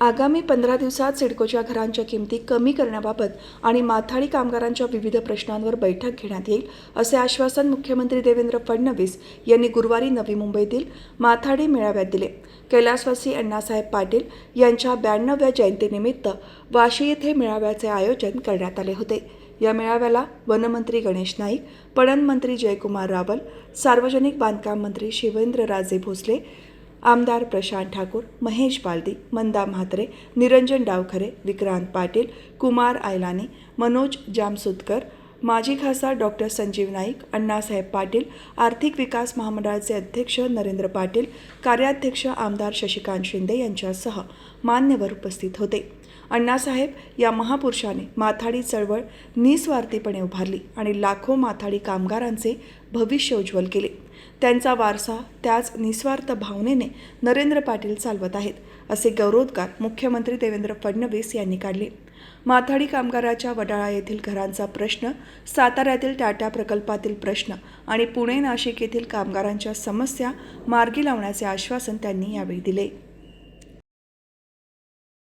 आगामी पंधरा दिवसात सिडकोच्या घरांच्या किमती कमी करण्याबाबत आणि माथाडी कामगारांच्या विविध प्रश्नांवर बैठक घेण्यात येईल असे आश्वासन मुख्यमंत्री देवेंद्र फडणवीस यांनी गुरुवारी नवी मुंबईतील माथाडी मेळाव्यात दिले. कैलासवासी अण्णासाहेब पाटील यांच्या ब्याण्णव्या जयंतीनिमित्त वाशी येथे मेळाव्याचे आयोजन करण्यात आले होते. या मेळाव्याला वनमंत्री गणेश नाईक पणन मंत्री जयकुमार रावल सार्वजनिक बांधकाम मंत्री शिवेंद्रराजे भोसले आमदार प्रशांत ठाकूर महेश बालदी मंदा म्हात्रे निरंजन डावखरे विक्रांत पाटील कुमार आयलानी मनोज जामसुदकर माजी खासदार डॉक्टर संजीव नाईक अण्णासाहेब पाटील आर्थिक विकास महामंडळाचे अध्यक्ष नरेंद्र पाटील कार्याध्यक्ष आमदार शशिकांत शिंदे यांच्यासह मान्यवर उपस्थित होते. अण्णासाहेब या महापुरुषाने माथाडी चळवळ निस्वार्थीपणे उभारली आणि लाखो माथाडी कामगारांचे भविष्य उज्ज्वल केले. त्यांचा वारसा त्याच निस्वार्थ भावनेने नरेंद्र पाटील चालवत आहेत असे गौरवोद्गार मुख्यमंत्री देवेंद्र फडणवीस यांनी काढले. माथाडी कामगाराच्या वडाळा येथील घरांचा प्रश्न साताऱ्यातील टाटा प्रकल्पातील प्रश्न आणि पुणे नाशिक येथील कामगारांच्या समस्या मार्गी लावण्याचे आश्वासन त्यांनी यावेळी दिले.